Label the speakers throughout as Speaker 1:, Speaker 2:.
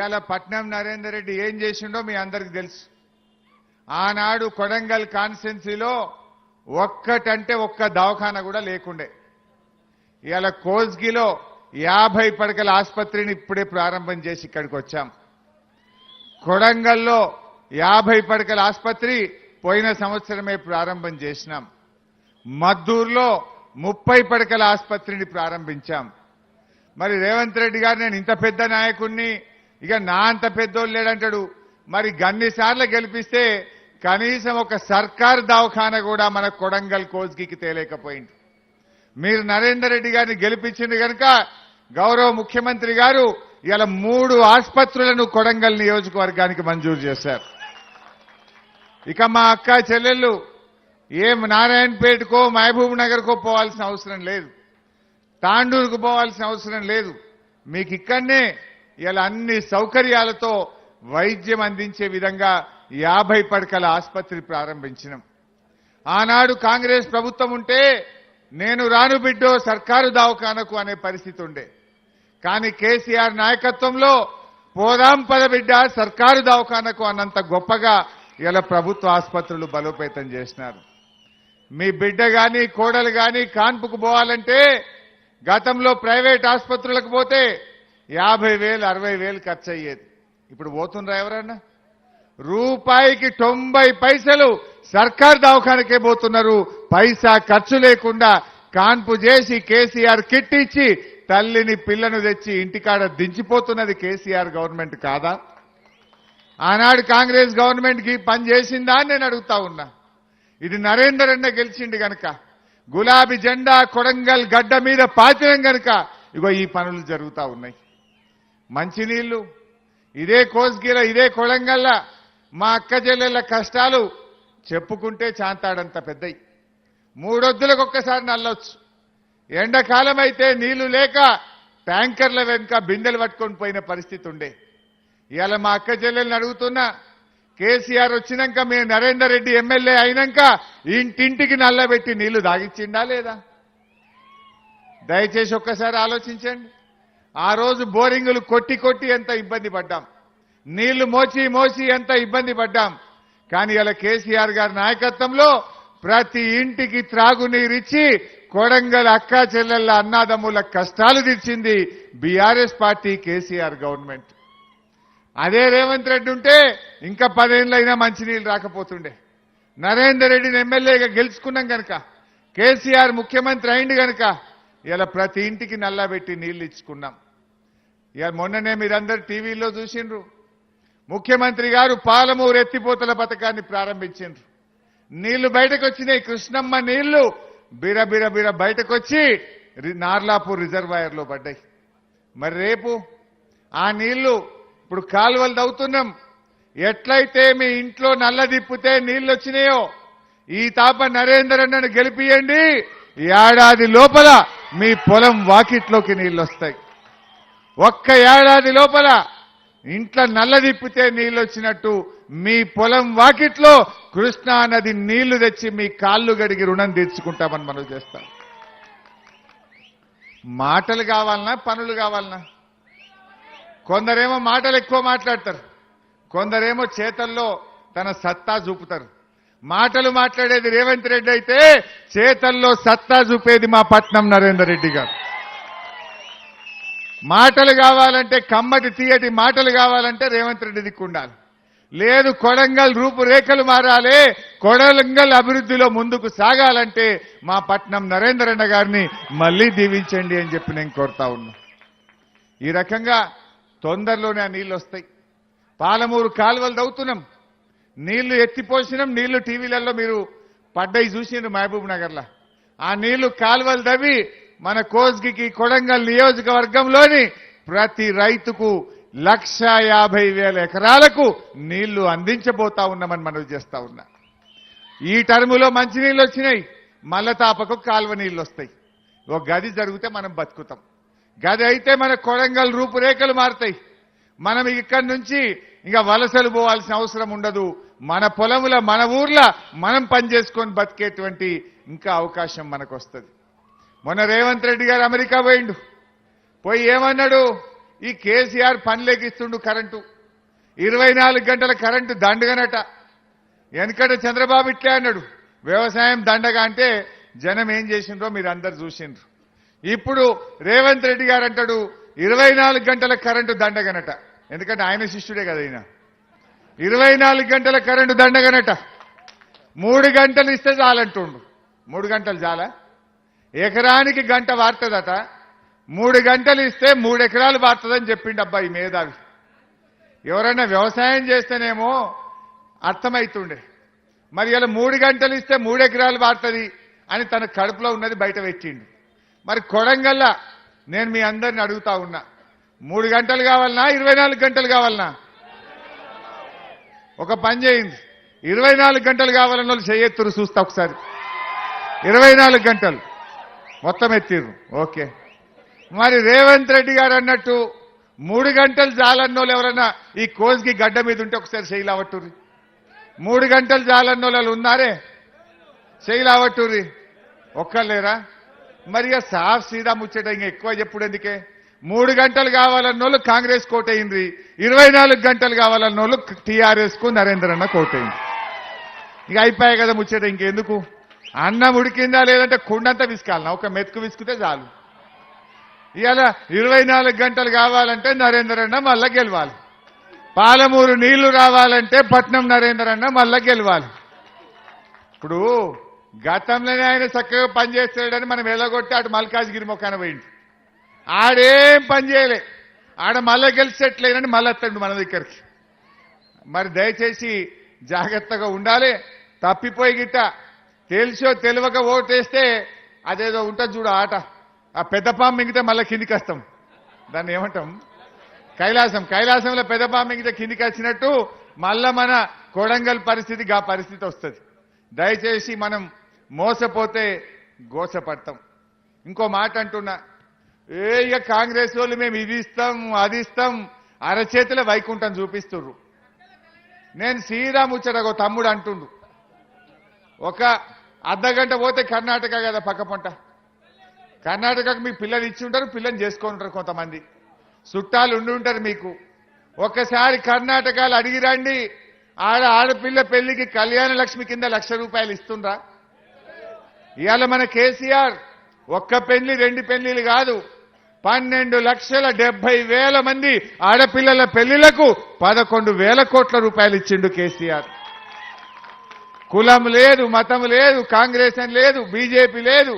Speaker 1: ఇవాళ పట్నం నరేందర్ రెడ్డి ఏం చేసిండో మీ అందరికి తెలుసు. ఆనాడు కొడంగల్ కాన్స్టెన్సీలో ఒక్కటంటే ఒక్క దవాఖాన కూడా లేకుండే. ఇవాళ కోజ్గిలో యాభై పడకల ఆసుపత్రిని ఇప్పుడే ప్రారంభం చేసి ఇక్కడికి వచ్చాం. కొడంగల్లో యాభై పడకల ఆసుపత్రి పోయిన సంవత్సరమే ప్రారంభం చేసినాం. మద్దూరులో ముప్పై పడకల ఆసుపత్రిని ప్రారంభించాం. మరి రేవంత్ రెడ్డి గారు నేను ఇంత పెద్ద నాయకుణ్ణి ఇక నా అంత పెద్దోళ్ళు లేడంటాడు. మరి గన్నిసార్లు గెలిపిస్తే కనీసం ఒక సర్కార్ దవాఖాన కూడా మన కొడంగల్ కోజ్గికి తేలేకపోయింది. మీరు నరేందర్ రెడ్డి గారిని గెలిపించింది కనుక గౌరవ ముఖ్యమంత్రి గారు ఇలా మూడు ఆసుపత్రులను కొడంగల్ నియోజకవర్గానికి మంజూరు చేశారు. ఇక మా అక్క చెల్లెళ్ళు ఏం నారాయణపేటకో మహబూబ్ నగర్కో పోవాల్సిన అవసరం లేదు. తాండూరుకు పోవాల్సిన అవసరం లేదు. మీకు ఇక్కడనే ఇలా అన్ని సౌకర్యాలతో వైద్యం అందించే విధంగా యాభై పడకల ఆసుపత్రి ప్రారంభించినాం. ఆనాడు కాంగ్రెస్ ప్రభుత్వం ఉంటే నేను రాను బిడ్డో సర్కారు దవాఖానకు అనే పరిస్థితి ఉండే. కానీ కేసీఆర్ నాయకత్వంలో పోదాం పద బిడ్డ సర్కారు దవాఖానకు అన్నంత గొప్పగా ఇలా ప్రభుత్వ ఆసుపత్రులు బలోపేతం చేసినారు. మీ బిడ్డ కానీ కోడలు కానీ కాన్పుకు పోవాలంటే గతంలో ప్రైవేట్ ఆసుపత్రులకు పోతే యాభై వేలు అరవై వేలు ఖర్చు అయ్యేది ఇప్పుడు పోతుండ్రా ఎవరన్నా? రూపాయికి తొంభై పైసలు సర్కార్ దవాఖానకే పోతున్నారు. పైసా ఖర్చు లేకుండా కాన్పు చేసి కేసీఆర్ కిట్ ఇచ్చి తల్లిని పిల్లను తెచ్చి ఇంటికాడ దించిపోతున్నది కేసీఆర్ గవర్నమెంట్ కాదా? ఆనాడు కాంగ్రెస్ గవర్నమెంట్కి పని చేసిందా అని నేను అడుగుతా ఉన్నా. ఇది నరేందర్ అన్న గెలిచిండు గనక గులాబీ జెండా కొడంగల్ గడ్డ మీద పాతినం గనక ఇగో ఈ పనులు జరుగుతా ఉన్నాయి. మంచినీళ్ళు ఇదే కోస్గిర ఇదే కొడంగల్ల మా అక్క చెల్లెళ్ళ కష్టాలు చెప్పుకుంటే చాంతాడంత పెద్దయి. మూడొద్దులకు ఒక్కసారి నల్లొచ్చు. ఎండాకాలం అయితే నీళ్ళు లేక ట్యాంకర్ల వెనుక బిందెలు పట్టుకొని పోయిన పరిస్థితి ఉండే ఇవాళ మా అక్క చెల్లెల్ని అడుగుతున్నా కేసీఆర్ వచ్చినాక మేము నరేందర్ రెడ్డి ఎమ్మెల్యే అయినాక ఇంటింటికి నల్లబెట్టి నీళ్ళు తాగిచ్చిండా లేదా? దయచేసి ఒక్కసారి ఆలోచించండి. ఆ రోజు బోరింగులు కొట్టి కొట్టి ఎంత ఇబ్బంది పడ్డాం. నీళ్ళు మోచి మోసి ఎంత ఇబ్బంది పడ్డాం. కానీ ఇలా కేసీఆర్ గారి నాయకత్వంలో ప్రతి ఇంటికి త్రాగునీరిచ్చి కొడంగల్ అక్కా చెల్లెళ్ళ అన్నాదమ్ముల కష్టాలు తీర్చింది బీఆర్ఎస్ పార్టీ కేసీఆర్ గవర్నమెంట్. అదే రేవంత్ రెడ్డి ఉంటే ఇంకా పదేళ్ళైనా మంచినీళ్ళు రాకపోతుండే. నరేందర్ రెడ్డిని ఎమ్మెల్యేగా గెలుచుకున్నాం కనుక కేసీఆర్ ముఖ్యమంత్రి అయింది కనుక ఇలా ప్రతి ఇంటికి నల్లబెట్టి నీళ్ళు ఇచ్చుకున్నాం. ఇక మొన్ననే మీరందరు టీవీలో చూసిండ్రు. ముఖ్యమంత్రి గారు పాలమూరు ఎత్తిపోతల పథకాన్ని ప్రారంభించిండ్రు. నీళ్ళు బయటకు వచ్చినాయి కృష్ణమ్మ నీళ్ళు బిర బిర బిర బయటకు వచ్చి రి- నార్లాపూర్ రిజర్వాయర్లో పడ్డాయి. మరి రేపు ఆ నీళ్ళు ఇప్పుడు కాలువలు దవ్వుతున్నాం ఎట్లయితే మీ ఇంట్లో నల్ల దిప్పితే నీళ్ళు వచ్చినాయో ఈ తాప నరేందర్ అన్నను గెలిపియండి. ఏడాది లోపల మీ పొలం వాకిట్లోకి నీళ్ళు వస్తాయి ఒక్క ఏడాది లోపల ఇంట్లో నల్లదిప్పితే నీళ్ళు వచ్చినట్టు మీ పొలం వాకిట్లో కృష్ణా నది నీళ్ళు తెచ్చి మీ కాళ్ళు గడిగి రుణం తీర్చుకుంటామని మనం చేస్తాం. మాటలు కావాలనా పనులు కావాలనా? కొందరేమో మాటలు ఎక్కువ మాట్లాడతారు. కొందరేమో చేతల్లో తన సత్తా చూపుతారు. మాటలు మాట్లాడేది రేవంత్ రెడ్డి అయితే చేతల్లో సత్తా చూపేది మా పట్నం నరేందర్ రెడ్డి గారు. మాటలు కావాలంటే కమ్మటి తీయటి మాటలు కావాలంటే రేవంత్ రెడ్డి దిక్కు ఉండాలి. లేదు కొడంగల్ రూపురేఖలు మారాలి కొడంగల్ అభివృద్ధిలో ముందుకు సాగాలంటే మా పట్నం నరేంద్రన్న గారిని మళ్ళీ దీవించండి అని చెప్పి నేను కోరుతా ఉన్నా. ఈ రకంగా తొందరలోనే ఆ నీళ్ళు వస్తాయి. పాలమూరు కాలువలు దవ్వుతున్నాం నీళ్ళు ఎత్తిపోసినాం నీళ్ళు టీవీలలో మీరు పడ్డాయి చూసిండ్రు మహబూబ్ నగర్లో. ఆ నీళ్ళు కాలువలు తవ్వి మన కోస్గికి కొడంగల్ నియోజకవర్గంలోని ప్రతి రైతుకు లక్ష యాభై వేల ఎకరాలకు నీళ్ళు అందించబోతా ఉన్నామని మనం చేస్తా ఉన్నా. ఈ టర్ములో మంచినీళ్ళు వచ్చినాయి మల్లతాపకు కాలువ నీళ్ళు వస్తాయి. ఒక గది జరిగితే మనం బతుకుతాం. గది అయితే మన కొడంగల్ రూపురేఖలు మారుతాయి. మనం ఇక్కడి నుంచి ఇంకా వలసలు పోవాల్సిన అవసరం ఉండదు. మన పొలముల మన ఊర్ల మనం పనిచేసుకొని బతికేటువంటి ఇంకా అవకాశం మనకు వస్తుంది మొన్న రేవంత్ రెడ్డి గారు అమెరికా పోయిండు. పోయి ఏమన్నాడు? ఈ కేసీఆర్ పనిలేకిస్తుండు కరెంటు. ఇరవై నాలుగు గంటల కరెంటు దండగనట. వెనకట చంద్రబాబు ఇట్లే అన్నాడు. వ్యవసాయం దండగా అంటే జనం ఏం చేసిండ్రో మీరు అందరు చూసిండ్రు. ఇప్పుడు రేవంత్ రెడ్డి గారు అంటాడు ఇరవై నాలుగు గంటల కరెంటు దండగనట. ఎందుకంటే ఆయన శిష్యుడే కదా ఈయన. ఇరవై నాలుగు గంటల కరెంటు దండగనట. మూడు గంటలు ఇస్తే చాలంటుండు. మూడు గంటలు చాలా? ఎకరానికి గంట వాడుతుందట మూడు గంటలు ఇస్తే మూడు ఎకరాలు వాడుతుందని చెప్పిండు అబ్బాయి మేధావి. ఎవరైనా వ్యవసాయం చేస్తేనేమో అర్థమవుతుండే మరి ఇలా మూడు గంటలు ఇస్తే మూడు ఎకరాలు వాడుతుంది అని తన కడుపులో ఉన్నది బయట పెట్టిండు. మరి కొడంగల్లా నేను మీ అందరిని అడుగుతా ఉన్నా. మూడు గంటలు కావాలనా? ఇరవై నాలుగు గంటలు కావాలనా? ఒక పని చేయింది ఇరవై నాలుగు గంటలు కావాలన్న వాళ్ళు చెయ్యెత్తురు చూస్తా ఒకసారి. ఇరవై నాలుగు గంటలు. మొత్తం ఎత్తిర్రు. ఓకే. మరి రేవంత్ రెడ్డి గారు అన్నట్టు మూడు గంటలు చాలన్నోళ్ళు ఎవరన్నా ఈ కోజ్కి గడ్డ మీద ఉంటే ఒకసారి శైలావట్టుర్రి మూడు గంటలు చాలన్నోళ్ళు ఉన్నారే? శైలావట్టుర్రి ఒక్కలేరా మరి సాఫ్ సీదా ముచ్చట ఇంకా ఎక్కువ చెప్పుడు ఎందుకే? మూడు గంటలు కావాలన్నోళ్ళు కాంగ్రెస్ కోటయింది. ఇరవై నాలుగు గంటలు కావాలన్నోళ్ళు టీఆర్ఎస్కు నరేంద్ర అన్న కోటయింది. ఇక అయిపోయాయి కదా ముచ్చట ఇంకెందుకు? అన్నం ఉడికిందా లేదంటే కుండంతా విసుకాలనా ఒక మెతుకు విసుకుతే చాలు. ఇవాళ ఇరవై నాలుగు గంటలు కావాలంటే నరేంద్ర అన్న మళ్ళా గెలవాలి. పాలమూరు నీళ్ళు రావాలంటే పట్నం నరేంద్ర అన్న మళ్ళా గెలవాలి. ఇప్పుడు గతంలోనే ఆయన చక్కగా పనిచేస్తాడని మనం ఎలాగొట్టి అటు మల్కాజ్గిరి మొక్కన పోయింది ఆడేం పని చేయలే. ఆడ మళ్ళా గెలిచేట్లేనని మళ్ళీ వస్తాడు మన దగ్గరికి. మరి దయచేసి జాగ్రత్తగా ఉండాలి. తప్పిపోయి గిట్ట. తెలిసో తెలియక ఓటేస్తే అదేదో ఉంటుంది చూడు ఆట. ఆ పెద్ద పాము మింగితే మళ్ళీ కిందికి వస్తాం. దాన్ని ఏమంటాం? కైలాసం. కైలాసంలో పెద్ద పాము మింగితే కిందికి వచ్చినట్టు మళ్ళా మన కొడంగల్ పరిస్థితికి ఆ పరిస్థితి వస్తుంది. దయచేసి మనం మోసపోతే గోసపడతాం. ఇంకో మాట అంటున్నా. ఏ ఇక కాంగ్రెస్ వాళ్ళు మేము ఇది ఇస్తాం అది ఇస్తాం. అరచేతిలో వైకుంఠం చూపిస్తుర్రు. నేను శ్రీరామ్ ఒక తమ్ముడు అంటుండు. ఒక అర్ధగంట పోతే కర్ణాటక కదా పక్కపొంట కర్ణాటకకు మీ పిల్లలు ఇచ్చి ఉంటారు పిల్లని చేసుకొని ఉంటారు కొంతమంది. చుట్టాలు ఉండి ఉంటారు మీకు. ఒక్కసారి కర్ణాటకలు అడిగి రండి. ఆడ ఆడపిల్ల పెళ్ళికి కళ్యాణ లక్ష్మి కింద లక్ష రూపాయలు ఇస్తుండ్రా. ఇవాళ మన కేసీఆర్ ఒక్క పెళ్ళి రెండు పెళ్ళిలు కాదు. పన్నెండు లక్షల డెబ్బై వేల మంది ఆడపిల్లల పెళ్ళిలకు పదకొండు వేల కోట్ల రూపాయలు ఇచ్చిండు కేసీఆర్. కులం లేదు మతం లేదు కాంగ్రెస్ అని లేదు బీజేపీ లేదు.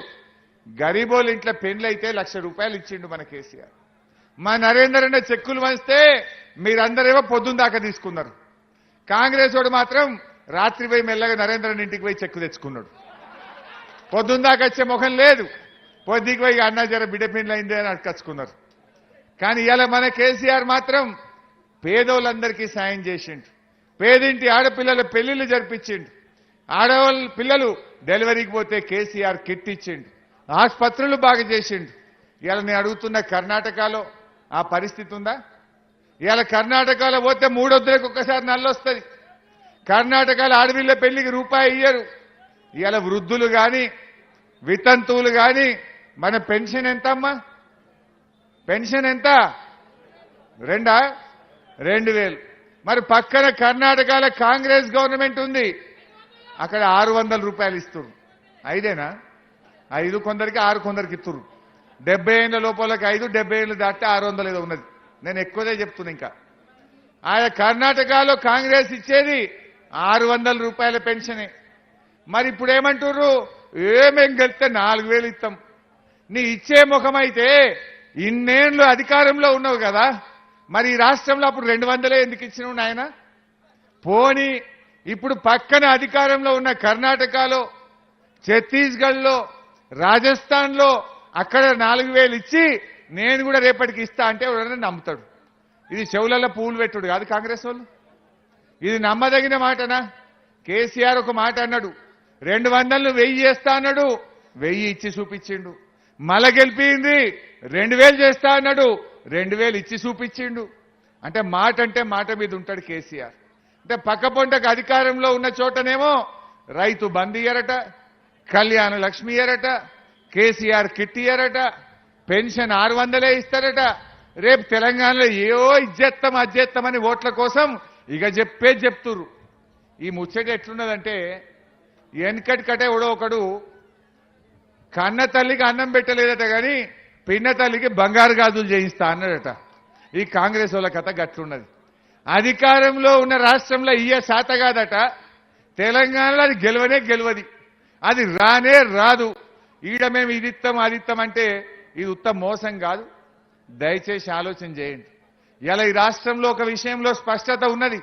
Speaker 1: గరీబోలు ఇంట్లో పెండ్లైతే లక్ష రూపాయలు ఇచ్చిండు మన కేసీఆర్. మా నరేందర్ అన్న చెక్కులు వంచితే మీరందరేమో పొద్దున్న దాకా తీసుకున్నారు. కాంగ్రెస్ వాడు మాత్రం రాత్రి పోయి మెల్లగా నరేంద్రన్ ఇంటికి పోయి చెక్కు తెచ్చుకున్నాడు. పొద్దున్న దాకా వచ్చే ముఖం లేదు. పొద్దుకు పోయి అన్న జర బిడ్డ అయిందే అని అడకచ్చుకున్నారు కానీ ఇవాళ మన కేసీఆర్ మాత్రం పేదోళ్ళందరికీ సాయం చేసిండు. పేదింటి ఆడపిల్లల పెళ్ళిళ్ళు జరిపించిండు. ఆడవాళ్ళ పిల్లలు డెలివరీకి పోతే కేసీఆర్ కిట్ ఇచ్చిండు ఆసుపత్రులు బాగా చేసిండు. ఇలా నేను అడుగుతున్న కర్ణాటకలో ఆ పరిస్థితి ఉందా ఇవాళ కర్ణాటకలో పోతే మూడొద్దులకు ఒక్కసారి నల్లొస్తుంది. కర్ణాటకలో ఆడపిల్ల పెళ్ళికి రూపాయి ఇయ్యరు. ఇవాళ వృద్ధులు కానీ వితంతువులు కానీ మన పెన్షన్ ఎంత అమ్మా పెన్షన్ ఎంత? రెండా? రెండు వేలు. మరి పక్కన కర్ణాటకలో కాంగ్రెస్ గవర్నమెంట్ ఉంది. అక్కడ ఆరు వందల రూపాయలు ఇస్తురు ఐదేనా? ఐదు కొందరికి ఆరు కొందరికి ఇస్తురు డెబ్బై ఏళ్ళ లోపలకి ఐదు డెబ్బై ఏళ్ళు దాటితే ఆరు వందలు ఏదో ఉన్నది. నేను ఎక్కువదే చెప్తున్నా ఇంకా. ఆయా కర్ణాటకలో కాంగ్రెస్ ఇచ్చేది ఆరు వందల రూపాయల పెన్షనే. మరి ఇప్పుడు ఏమంటుర్రు? ఏమేం గెలిస్తే నాలుగు వేలు ఇస్తాం. నీ ఇచ్చే ముఖమైతే ఇన్నేళ్ళు అధికారంలో ఉన్నావు కదా. మరి ఈ రాష్ట్రంలో అప్పుడు రెండు వందలే ఎందుకు ఇచ్చినావు నాయన? పోని ఇప్పుడు పక్కన అధికారంలో ఉన్న కర్ణాటకలో ఛత్తీస్గఢ్లో రాజస్థాన్లో అక్కడ నాలుగు వేలు ఇచ్చి నేను కూడా రేపటికి ఇస్తా అంటే ఎవరైనా నమ్ముతాడు. ఇది చెవులలో పూలు పెట్టుడు కాదు కాంగ్రెస్ వాళ్ళు. ఇది నమ్మదగిన మాటనా? కేసీఆర్ ఒక మాట అన్నాడు రెండు వందలు వెయ్యి చేస్తా అన్నాడు వెయ్యి ఇచ్చి చూపించిండు. మల గెలిపింది. రెండు వేలు చేస్తా అన్నాడు. రెండు వేలు ఇచ్చి చూపించిండు. అంటే మాట అంటే మాట మీద ఉంటాడు కేసీఆర్. అంటే పక్క పొంటకు అధికారంలో ఉన్న చోటనేమో రైతు బంద్ ఇయ్యరట కళ్యాణ లక్ష్మి ఇయ్యరట కేసీఆర్ కిట్ ఇయ్యరట పెన్షన్ ఆరు వందలే ఇస్తారట. రేపు తెలంగాణలో ఏవో ఇజ్జేత్తం అజ్జెత్తామని ఓట్ల కోసం ఇక చెప్పే చెప్తుర్రు. ఈ ముచ్చట ఎట్లున్నదంటే వెనకటికటే ఎవడో ఒకడు కన్న తల్లికి అన్నం పెట్టలేదట కానీ పిన్న తల్లికి బంగారు గాజులు చేయిస్తా అన్నాడట. ఈ కాంగ్రెస్ వాళ్ళ కథ గట్లున్నది. అధికారంలో ఉన్న రాష్ట్రంలో ఇయ్య శాత కాదట. తెలంగాణలో అది గెలవనే గెలవది. అది రానే రాదు. ఈడ మేము ఇది ఇస్తాం అది అంటే ఇది ఉత్తమ మోసం కాదు. దయచేసి ఆలోచన చేయండి. ఇలా ఈ రాష్ట్రంలో ఒక విషయంలో స్పష్టత ఉన్నది.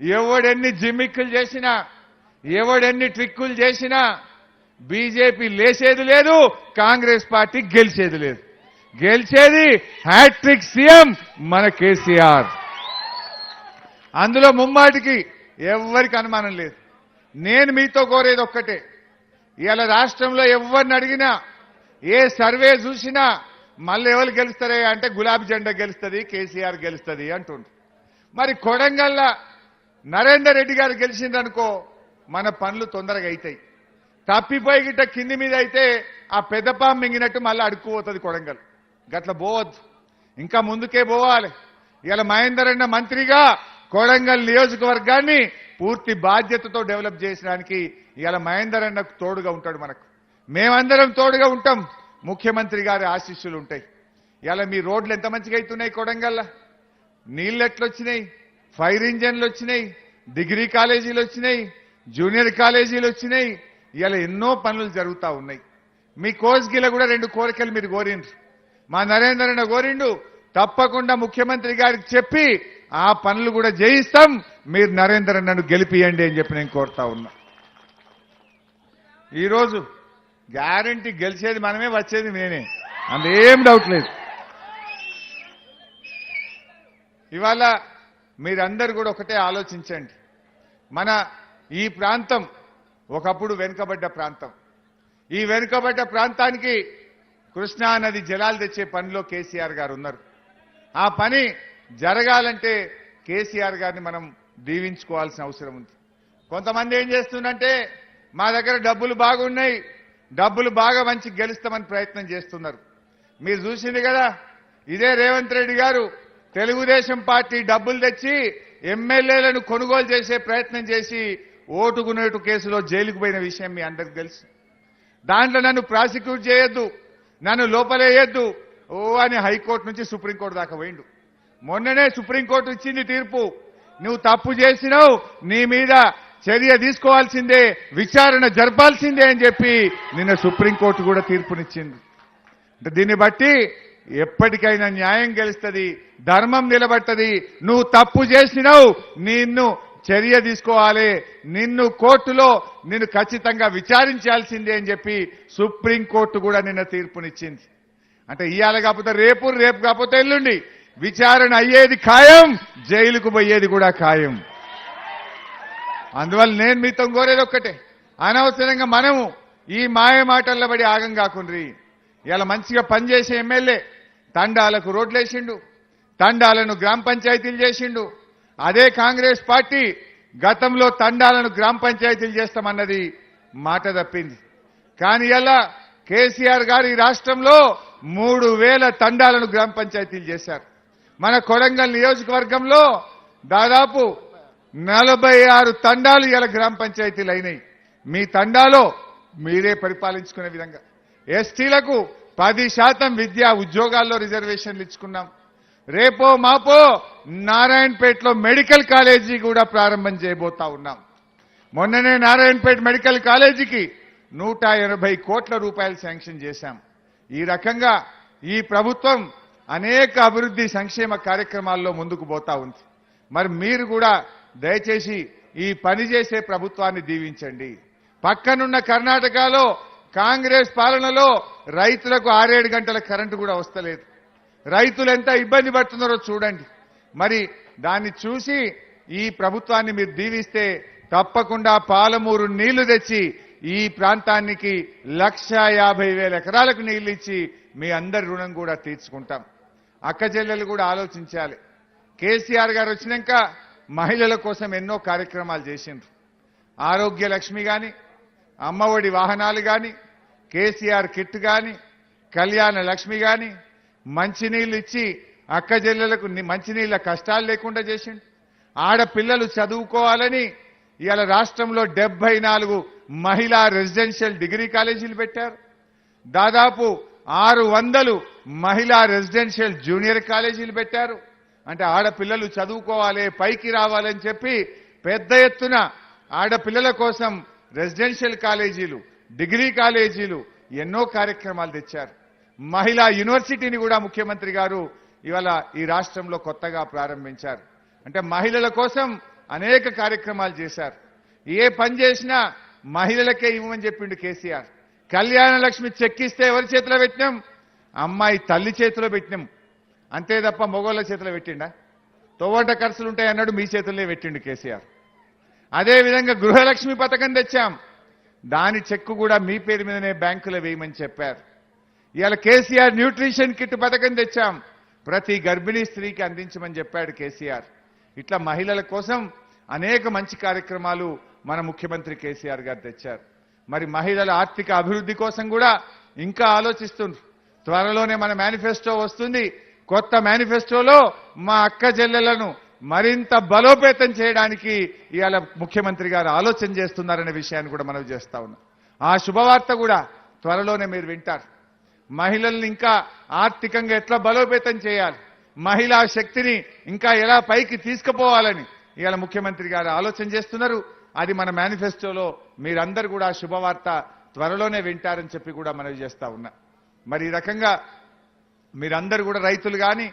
Speaker 1: ఎవడెన్ని జిమ్మిక్కులు చేసినా ఎవడెన్ని ట్రిక్కులు చేసినా బీజేపీ లేచేది లేదు కాంగ్రెస్ పార్టీ గెలిచేది లేదు. గెలిచేది హ్యాట్రిక్ సీఎం మన కేసీఆర్. అందులో ముమ్మాటికి ఎవ్వరికి అనుమానం లేదు. నేను మీతో కోరేది ఒక్కటే. ఇవాళ రాష్ట్రంలో ఎవరిని అడిగినా ఏ సర్వే చూసినా మళ్ళీ ఎవరు గెలుస్తారే అంటే గులాబీ జెండా గెలుస్తుంది కేసీఆర్ గెలుస్తుంది అంటుండ్రు. మరి కొడంగల్ల నరేందర్ రెడ్డి గారు గెలిచిందనుకో మన పనులు తొందరగా అవుతాయి తప్పిపోయి గిట్ట కింది మీద అయితే ఆ పెద్దపాం మింగినట్టు మళ్ళీ అడుక్కుపోతుంది కొడంగల్. గట్ల పోవద్దు ఇంకా ముందుకే పోవాలి ఇలా మహేందర్ అన్న మంత్రిగా కొడంగల్ నియోజకవర్గాన్ని పూర్తి బాధ్యతతో డెవలప్ చేసడానికి ఇలా మహేందర్ అన్న తోడుగా ఉంటాడు మనకు. మేమందరం తోడుగా ఉంటాం. ముఖ్యమంత్రి గారి ఆశీస్సులు ఉంటాయి. ఇలా మీ రోడ్లు ఎంత మంచిగా అవుతున్నాయి కొడంగల్లా? నీళ్ళు ఎట్లొచ్చినాయి? ఫైర్ ఇంజన్లు వచ్చినాయి? డిగ్రీ కాలేజీలు వచ్చినాయి? జూనియర్ కాలేజీలు వచ్చినాయి? ఇలా ఎన్నో పనులు జరుగుతూ ఉన్నాయి. మీ కోస్గిల కూడా రెండు కోరికలు మీరు కోరిండ్రు. మా నరేంద్రన్న కోరిండు తప్పకుండా ముఖ్యమంత్రి గారికి చెప్పి ఆ పనులు కూడా చేయిస్తాం మీరు నరేంద్రన్నను గెలిపియండి అని చెప్పి నేను కోరుతా ఉన్నా. ఈరోజు గ్యారంటీ గెలిచేది మనమే వచ్చేది నేనే. అందుకేం డౌట్ లేదు. ఇవాళ మీరందరూ కూడా ఒకటే ఆలోచించండి. మన ఈ ప్రాంతం ఒకప్పుడు వెనుకబడ్డ ప్రాంతం. ఈ వెనుకబడ్డ ప్రాంతానికి కృష్ణా నది జలాలు తెచ్చే పనిలో కేసీఆర్ గారు ఉన్నారు. ఆ పని జరగాలంటే కేసీఆర్ గారిని మనం దీవించుకోవాల్సిన అవసరం ఉంది. కొంతమంది ఏం చేస్తుందంటే మా దగ్గర డబ్బులు బాగున్నాయి డబ్బులు బాగా మంచి గెలుస్తామని ప్రయత్నం చేస్తున్నారు. మీరు చూసింది కదా ఇదే రేవంత్ రెడ్డి గారు తెలుగుదేశం పార్టీ డబ్బులు తెచ్చి ఎమ్మెల్యేలను కొనుగోలు చేసే ప్రయత్నం చేసి ఓటుకునేటు కేసులో జైలుకు పోయిన విషయం మీ అందరికి తెలుసు. దాంట్లో నన్ను ప్రాసిక్యూట్ చేయొద్దు నన్ను లోపలేయొద్దు ఓ అని హైకోర్టు నుంచి సుప్రీంకోర్టు దాకా పోయిండు. మొన్ననే సుప్రీంకోర్టు ఇచ్చింది తీర్పు. నువ్వు తప్పు చేసినావు నీ మీద చర్య తీసుకోవాల్సిందే విచారణ జరపాల్సిందే అని చెప్పి నిన్న సుప్రీంకోర్టు కూడా తీర్పునిచ్చింది. అంటే దీన్ని బట్టి ఎప్పటికైనా న్యాయం గెలుస్తుంది ధర్మం నిలబడుతుంది. నువ్వు తప్పు చేసినావు నిన్ను చర్య తీసుకోవాలి. నిన్ను కోర్టులో నిన్ను ఖచ్చితంగా విచారించాల్సిందే అని చెప్పి సుప్రీంకోర్టు కూడా నిన్న తీర్పునిచ్చింది. అంటే ఇవాళ కాకపోతే రేపు రేపు కాకపోతే ఎల్లుండి. విచారణ అయ్యేది ఖాయం జైలుకు పోయేది కూడా ఖాయం. అందువల్ల నేను మీతో కోరేది ఒక్కటే. అనవసరంగా మనము ఈ మాయ మాటల్లో పడి ఆగం కాకుండ్రి. ఇలా మంచిగా పనిచేసే ఎమ్మెల్యే తండాలకు రోడ్లేసిండు. తండాలను గ్రామ పంచాయతీలు చేసిండు. అదే కాంగ్రెస్ పార్టీ గతంలో తండాలను గ్రామ పంచాయతీలు చేస్తామన్నది మాట తప్పింది. కానీ అలా కేసీఆర్ గారు ఈ రాష్ట్రంలో మూడు వేల తండాలను గ్రామ పంచాయతీలు చేశారు. మన కొడంగల్ నియోజకవర్గంలో దాదాపు నలభై ఆరు తండాలు ఇలా గ్రామ పంచాయతీలు అయినాయి. మీ తండాలో మీరే పరిపాలించుకునే విధంగా. ఎస్టీలకు పది శాతం విద్యా ఉద్యోగాల్లో రిజర్వేషన్లు ఇచ్చుకున్నాం. రేపో మాపో నారాయణపేటలో మెడికల్ కాలేజీ కూడా ప్రారంభం చేయబోతా ఉన్నాం. మొన్ననే నారాయణపేట మెడికల్ కాలేజీకి నూట ఎనభై కోట్ల రూపాయలు శాంక్షన్ చేశాం. ఈ రకంగా ఈ ప్రభుత్వం అనేక అభివృద్ధి సంక్షేమ కార్యక్రమాల్లో ముందుకు పోతా ఉంది. మరి మీరు కూడా దయచేసి ఈ పని చేసే ప్రభుత్వాన్ని దీవించండి. పక్కనున్న కర్ణాటకలో కాంగ్రెస్ పాలనలో రైతులకు ఆరేడు గంటల కరెంటు కూడా వస్తలేదు. రైతులు ఎంత ఇబ్బంది పడుతున్నారో చూడండి. మరి దాన్ని చూసి ఈ ప్రభుత్వాన్ని మీరు దీవిస్తే తప్పకుండా పాలమూరు నీళ్ళు తెచ్చి ఈ ప్రాంతానికి లక్ష యాభై వేల ఎకరాలకు నీళ్ళు ఇచ్చి మీ అందరి రుణం కూడా తీర్చుకుంటాం. అక్క చెల్లెలు కూడా ఆలోచించాలి. కేసీఆర్ గారు వచ్చినాక మహిళల కోసం ఎన్నో కార్యక్రమాలు చేసిండ్రు. ఆరోగ్య లక్ష్మి కానీ అమ్మఒడి వాహనాలు కానీ కేసీఆర్ కిట్ కానీ కళ్యాణ లక్ష్మి కానీ మంచినీళ్ళు ఇచ్చి అక్క చెల్లెలకు మంచినీళ్ళ కష్టాలు లేకుండా చేసిండు. ఆడపిల్లలు చదువుకోవాలని ఇవాళ రాష్ట్రంలో డెబ్బై నాలుగు మహిళా రెసిడెన్షియల్ డిగ్రీ కాలేజీలు పెట్టారు. దాదాపు ఆరు వందలు మహిళా రెసిడెన్షియల్ జూనియర్ కాలేజీలు పెట్టారు. అంటే ఆడపిల్లలు చదువుకోవాలి పైకి రావాలని చెప్పి పెద్ద ఎత్తున ఆడపిల్లల కోసం రెసిడెన్షియల్ కాలేజీలు డిగ్రీ కాలేజీలు ఎన్నో కార్యక్రమాలు తెచ్చారు. మహిళా యూనివర్సిటీని కూడా ముఖ్యమంత్రి గారు ఇవాళ ఈ రాష్ట్రంలో కొత్తగా ప్రారంభించారు. అంటే మహిళల కోసం అనేక కార్యక్రమాలు చేశారు. ఏ పని చేసినా మహిళలకే ఇవ్వమని చెప్పిండు కేసీఆర్. కళ్యాణ లక్ష్మి చెక్కిస్తే ఎవరి చేతిలో పెట్టినాం? అమ్మాయి తల్లి చేతిలో పెట్టినాం. అంతే తప్ప మొగోళ్ళ చేతిలో పెట్టిండా? తోవట ఖర్చులు ఉంటాయి అన్నాడు మీ చేతుల్లో పెట్టిండు కేసీఆర్. అదేవిధంగా గృహలక్ష్మి పథకం తెచ్చాం. దాని చెక్కు కూడా మీ పేరు మీదనే బ్యాంకులో వేయమని చెప్పారు. ఇవాళ కేసీఆర్ న్యూట్రిషన్ కిట్ పథకం తెచ్చాం. ప్రతి గర్భిణీ స్త్రీకి అందించమని చెప్పాడు కేసీఆర్. ఇట్లా మహిళల కోసం అనేక మంచి కార్యక్రమాలు మన ముఖ్యమంత్రి కేసీఆర్ గారు తెచ్చారు. మరి మహిళల ఆర్థిక అభివృద్ధి కోసం కూడా ఇంకా ఆలోచిస్తుండ్రు. త్వరలోనే మన మేనిఫెస్టో వస్తుంది. కొత్త మేనిఫెస్టోలో మా అక్క చెల్లెలను మరింత బలోపేతం చేయడానికి ఇవాళ ముఖ్యమంత్రి గారు ఆలోచన చేస్తున్నారనే విషయాన్ని కూడా మనం చేస్తా ఉన్నాం. ఆ శుభవార్త కూడా త్వరలోనే మీరు వింటారు. మహిళల్ని ఇంకా ఆర్థికంగా ఎట్లా బలోపేతం చేయాలి? మహిళా శక్తిని ఇంకా ఎలా పైకి తీసుకుపోవాలని? ఇవాళ ముఖ్యమంత్రి గారు ఆలోచన చేస్తున్నారు. అది మన మేనిఫెస్టోలో మీరందరూ కూడా శుభవార్త త్వరలోనే వింటారని చెప్పి కూడా మనవి చేస్తా ఉన్నా. మరి ఈ రకంగా మీరందరూ కూడా రైతులు కానీ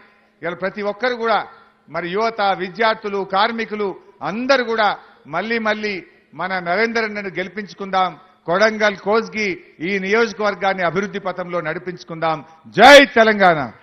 Speaker 1: ఇవాళ ప్రతి ఒక్కరు కూడా మరి యువత విద్యార్థులు కార్మికులు అందరూ కూడా మళ్ళీ మళ్ళీ మన నరేంద్రను గెలిపించుకుందాం. కొడంగల్ కోస్గి ఈ నియోజకవర్గాన్ని అభివృద్ధి పథంలో నడిపించుకుందాం. జై తెలంగాణ!